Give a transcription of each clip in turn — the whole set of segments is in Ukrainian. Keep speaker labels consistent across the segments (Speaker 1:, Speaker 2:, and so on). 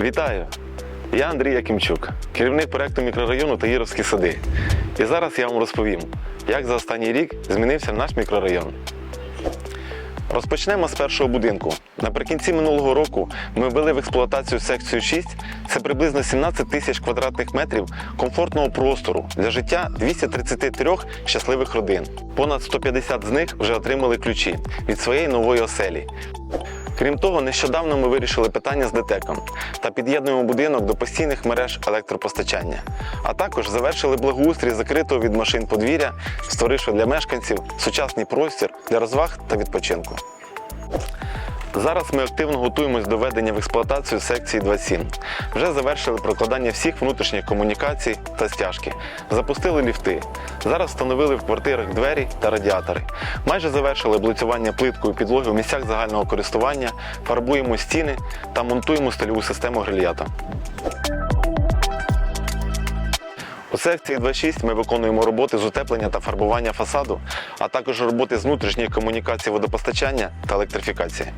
Speaker 1: Вітаю! Я Андрій Якимчук, керівник проекту мікрорайону Таїровські сади. І зараз я вам розповім, як за останній рік змінився наш мікрорайон. Розпочнемо з першого будинку. Наприкінці минулого року ми ввели в експлуатацію секцію 6. Це приблизно 17 тисяч квадратних метрів комфортного простору для життя 233 щасливих родин. Понад 150 з них вже отримали ключі від своєї нової оселі. Крім того, нещодавно ми вирішили питання з ДТЕКом та під'єднуємо будинок до постійних мереж електропостачання. А також завершили благоустрій закритого від машин подвір'я, створивши для мешканців сучасний простір для розваг та відпочинку. Зараз ми активно готуємось до введення в експлуатацію секції 27. Вже завершили прокладання всіх внутрішніх комунікацій та стяжки. Запустили ліфти. Зараз встановили в квартирах двері та радіатори. Майже завершили облицювання плиткою підлоги у місцях загального користування, фарбуємо стіни та монтуємо стильову систему грильята. У секції 26 ми виконуємо роботи з утеплення та фарбування фасаду, а також роботи з внутрішньої комунікації водопостачання та електрифікації.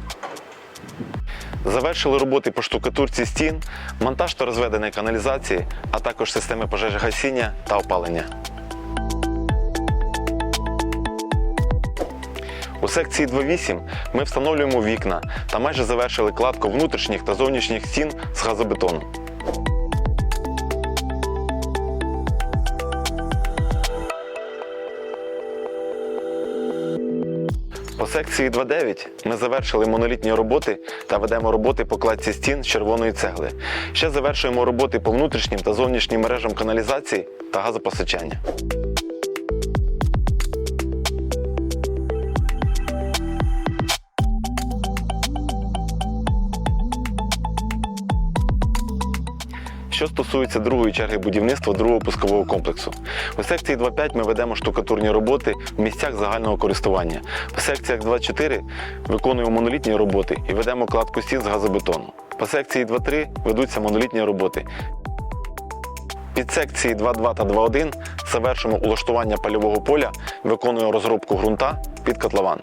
Speaker 1: Завершили роботи по штукатурці стін, монтаж та розведення каналізації, а також системи пожежогасіння та опалення. У секції 2.8 ми встановлюємо вікна та майже завершили кладку внутрішніх та зовнішніх стін з газобетону. По секції 2.9 ми завершили монолітні роботи та ведемо роботи по кладці стін з червоної цегли. Ще завершуємо роботи по внутрішнім та зовнішнім мережам каналізації та газопостачання. Що стосується другої черги будівництва другого пускового комплексу. У секції 2.5 ми ведемо штукатурні роботи в місцях загального користування. В секціях 2.4 виконуємо монолітні роботи і ведемо кладку стін з газобетону. По секції 2.3 ведуться монолітні роботи. Під секції 2.2 та 2.1 завершимо улаштування польового поля, виконуємо розробку ґрунта під котлован.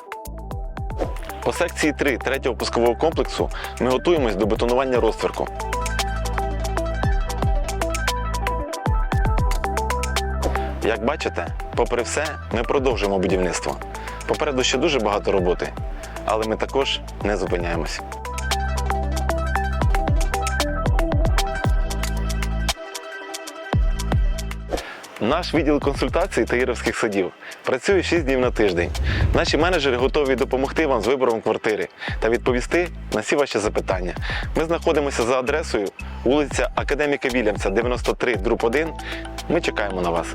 Speaker 1: По секції 3 третього пускового комплексу ми готуємось до бетонування розтверку. Як бачите, попри все, ми продовжуємо будівництво. Попереду ще дуже багато роботи, але ми також не зупиняємось. Наш відділ консультацій Таїровських садів працює 6 днів на тиждень. Наші менеджери готові допомогти вам з вибором квартири та відповісти на всі ваші запитання. Ми знаходимося за адресою вулиця Академіка Вільямса, 93, дроб 1. Ми чекаємо на вас.